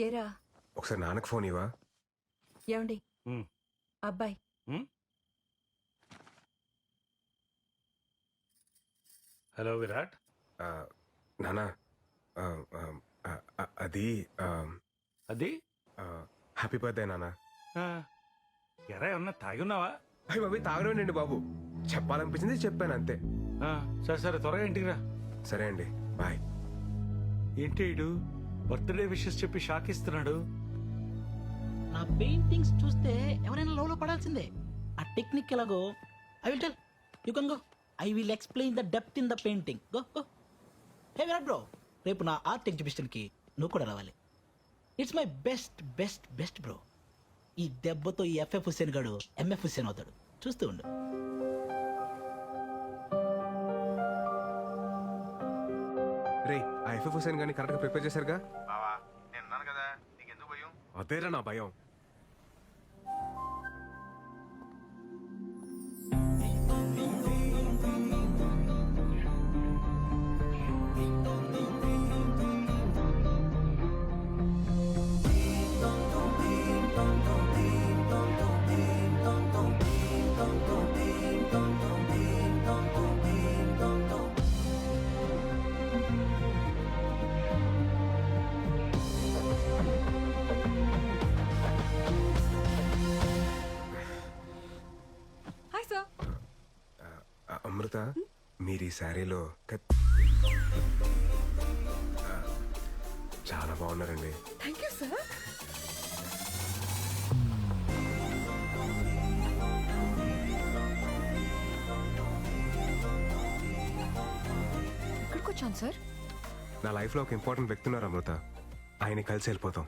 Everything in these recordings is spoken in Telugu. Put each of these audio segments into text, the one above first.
ఏరా? ఒకసారి నాన్నకు ఫోన్ ఇవ్వా? ఏమండి? ఉమ్. అబ్బాయి. హలో విరాట్. ఆ, నాన్న ఆ, ఆ, ఆ, ఆ, అది ఆ, అది? ఆ, హ్యాపీ బర్త్డే నాన్న. ఆ, ఎరా ఏమన్నా తాగి ఉన్నావా అయ్యి బాబు తాగడమేనండి బాబు. చెప్పాలనిపించింది చెప్పాను అంతే. ఆ, సరే సరే త్వరగా ఇంటికి రా. సరే అండి బాయ్. ఏంటి ఈడు బర్త్డే విషెస్ చెప్పి షాక్ ఇస్తున్నాడు నా పెయింటింగ్స్ చూస్తే ఎవరైనా లవ్లో పడాల్సిందే. ఆ టెక్నిక్ ఎలాగో? I will tell you can go I will explain the depth in the painting go go hey Virat bro రేపు నా ఆర్ట్ ఎగ్జిబిషన్కి నువ్వు కూడా రావాలి. It's my best best best bro ఈ దెబ్బతో ఈ ఎఫ్ఎఫ్ హుస్సేన్ గాడు ఎంఎఫ్ హుసేన్ అవుతాడు. చూస్తూ ఉండు. రే ఆ ఎఫ్ఎఫ్ హుసేన్ గాని కరెక్ట్గా ప్రిపేర్ చేశారుగా? బావా నేను ఉన్నాను కదా. నీకెందుకు భయం? అదేరా నా భయం. అమృత మీరు ఈ శారీలో చాలా బాగున్నారండి. థ్యాంక్ యూ సార్ ఎక్కడికి వచ్చాను సార్ నా లైఫ్లో ఒక ఇంపార్టెంట్ వ్యక్తి ఉన్నారు అమృత. ఆయన కలిసి వెళ్ళిపోతాం.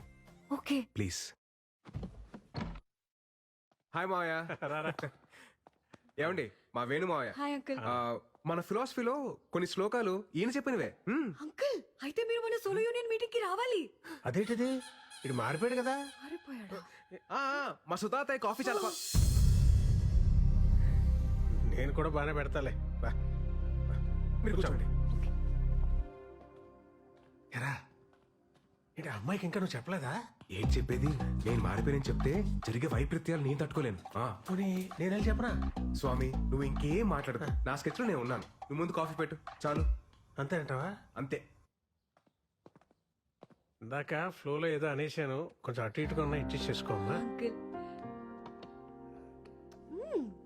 ఓకే. ప్లీజ్. హాయ్ మావయ్య. ఏమండి? మా వేణు మావయ్య హాయ్ అంకుల్. ఆ, మన ఫిలాసఫీలో కొన్ని శ్లోకాలు ఈయన చెప్పినవే. హ్మ్. అంకుల్ అయితే మీరు మన సోలో యూనియన్ మీటింగ్కి రావాలి. అదేంటిది? ఇటు మారిపోయాడు కదా. మారిపోయాడా? ఆ, ఆ, మా సుతాతయ్య కాఫీ చాలా బా- నేను కూడా బాగానే పెడతాలే. బా. మీరు కూర్చోండి. ఎరా ఏంటి ఆ అమ్మాయికి ఇంకా నువ్వు చెప్పలేదా? ఏం చెప్పేది? నేను మారిపోయానని చెప్తే జరిగే వైపరీత్యాలు నేను తట్టుకోలేను. ఆ, పోనీ నేను చెప్పనా? స్వామి నువ్వు ఇంకేం మాట్లాడదు నా స్కెచ్లో నేను ఉన్నాను. నువ్వు ముందు కాఫీ పెట్టు. చాలు. అంతే అంటావా అంతే. ఇందాక ఫ్లోలో ఏదో అనేసాను కొంచెం అటు ఇటుగా ఉన్నా ఇచ్చేసి చేసుకోమ్మా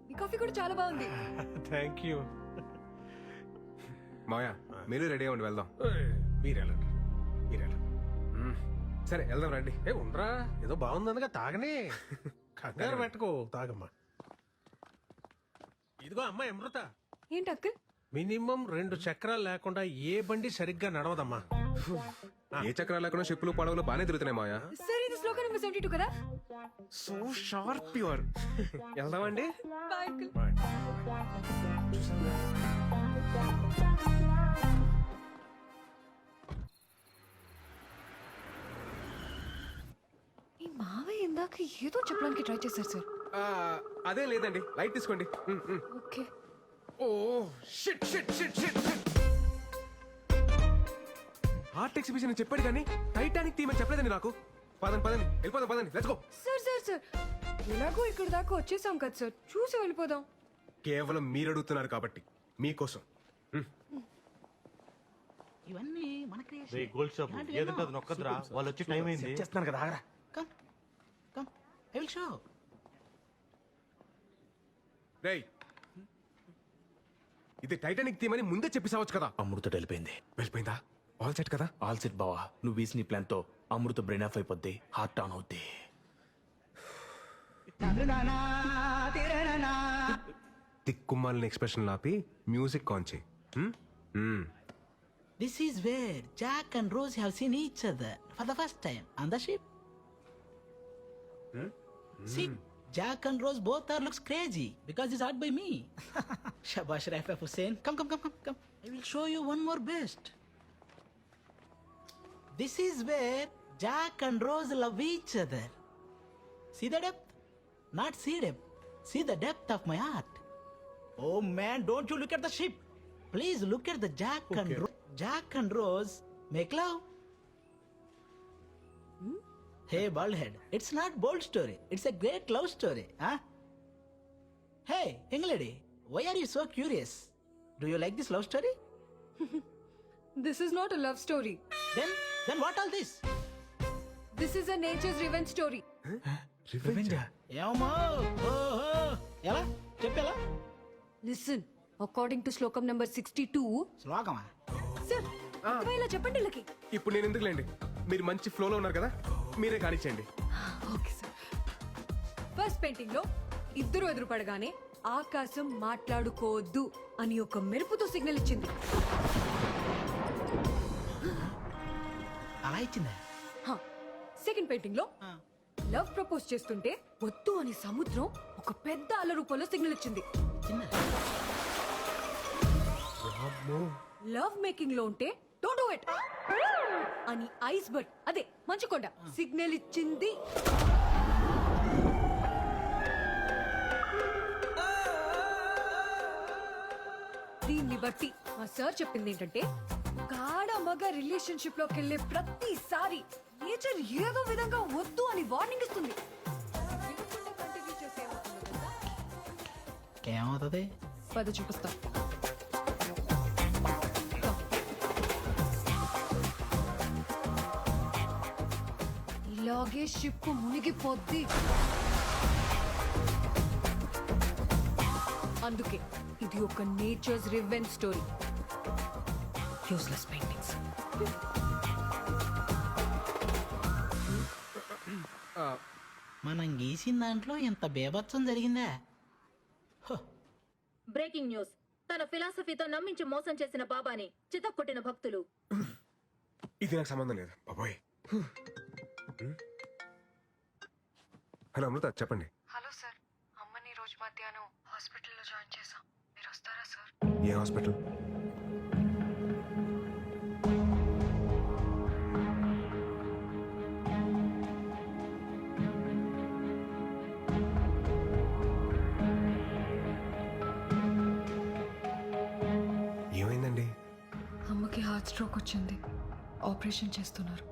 ఈ కాఫీ కూడా చాలా బాగుంది. Thank you. మాయా మీరు రెడీ అవ్వండి వెళ్దాం. మీరు వెళ్ళండి. సరే వెళ్దాం రండి. ఏ ఉండరా? ఏదో బాగుందనగా తాగనే. కంగారు పెట్టుకో. తాగమ్మా. ఇదిగో అమ్మాయి అమృత. ఏంటి అంకుల్? మినిమం రెండు చక్రాలు లేకుండా ఏ బండి సరిగ్గా నడవదమ్మా. ఏ చక్రాలు లేకుండా షిప్పులు పడవలు బాగానే తిరుగుతున్నాయి మాయా సార్ ఇది శ్లోక నెంబర్ సెవెంటీ టూ కదా? సో షార్ప్ ప్యూర్ వెళ్దామండి. బాయ్ అంకుల్ ఇందాక ఏదో చెప్పడానికి ట్రై చేశారు సార్. అదే లేదండి. లైట్ తీసుకోండి. Okay. Oh shit shit shit shit art exhibition అని చెప్పాడు కానీ టైటానిక్ థీమ్ అని చెప్పలేదండి నాకు. పదండి పదండి. వెళ్ళిపోదాం పదండి. Let's go sir sir sir. ఎలాగో ఇక్కడ దాకా వచ్చేసాం కదా సార్. చూసి వెళ్ళిపోదాం. కేవలం మీరు అడుగుతున్నారు కాబట్టి మీకోసం. ఇవన్నీ మన రే గోల్డ్ షాప్. ఏదంటే అది నొక్కదురా వాళ్ళు వచ్చి టైం అయింది. చేస్తున్నాను కదా ఆగరా. ఐ విల్ షో రేయ్. ఇది టైటానిక్ థీమ్ అని ముందే చెప్పేసావచ్చు కదా. అమృత వెళ్ళిపోయింది. వెళ్ళిపోయిందా? ఆల్ సెట్ కదా? ఆల్ సెట్ బావా. నువ్వు వేసిన ప్లాన్తో అమృత బ్రెయిన్ ఆఫ్ అయిపోద్ది. హార్ట్ ఆన్ అవుద్ది. తిక్కుమాలిన ఎక్స్ప్రెషన్ ఆపి మ్యూజిక్ ఆన్ చేయి. This is where Jack and Rose have seen each other for the first time on the ship See, mm. Jack and Rose both are looks crazy because it's art by me. Shabash Raif Hussein. Come, come, come, come, come. I will show you one more best. This is where Jack and Rose love each other. See the depth? Not see depth. See the depth of my art. Oh man, don't you look at the ship. Please look at the Jack and Rose. Jack and Rose make love. Hmm? Hey bald head it's not bold story it's a great love story hey young lady why are you so curious do you like this love story this is not a love story then then what all this this is a nature's revenge story ఏమో ఓహో. ఎలా? చెప్పేలా listen according to shlokam number sixty two శ్లోకమా sir అర్థమయ్యేలా చెప్పండి వీళ్ళకి ఇప్పుడు నేను ఎందుకులేండి? మీరు మంచి ఫ్లోలో ఉన్నారు కదా? మీరే కానిచ్చేయండి. Okay sir. ఫస్ట్ పెయింటింగ్లో ఇద్దరు ఎదురుపడగానే ఆకాశం మాట్లాడుకోవద్దు అని ఒక మెరుపుతో సిగ్నల్ ఇచ్చింది. అలా ఇచ్చిందా? సెకండ్ పెయింటింగ్లో లవ్ ప్రపోజ్ చేస్తుంటే వద్దు అని సముద్రం ఒక పెద్ద అల రూపంలో సిగ్నల్ ఇచ్చింది. ఇచ్చిందా లవ్ మేకింగ్లో ఉంటే డోంట్ డూ ఇట్ అని ఐస్ బర్డ్ అదే మంచుకొండ. సిగ్నల్ ఇచ్చింది. దీన్ని బట్టి మా సార్ చెప్పింది ఏంటంటే గాఢ మగ రిలేషన్షిప్లోకి వెళ్ళే ప్రతిసారి నేచర్ ఏదో విధంగా వద్దు అని వార్నింగ్ ఇస్తుంది? ఏమవుతుంది? పద చూపిస్తా. ఇలాగే షిప్ మునిగిపోద్ది. అందుకే ఇది ఒక nature's revenge story useless paintings మనం గీసిన దాంట్లో ఇంత బేభత్సం జరిగిందా? హో, బ్రేకింగ్ న్యూస్ తన ఫిలాసఫీతో నమ్మించి మోసం చేసిన బాబాని చితక్కొట్టిన భక్తులు. ఇది నాకు సంబంధం లేదు బాబోయ్. హలో అమృత చెప్పండి. హలో సార్ అమ్మని రోజు మధ్యాహ్నం హాస్పిటల్లో జాయిన్ చేసాం మీరు వస్తారా సార్? ఏ హాస్పిటల్? ఏమైందండి? అమ్మకి హార్ట్ స్ట్రోక్ వచ్చింది. ఆపరేషన్ చేస్తున్నారు.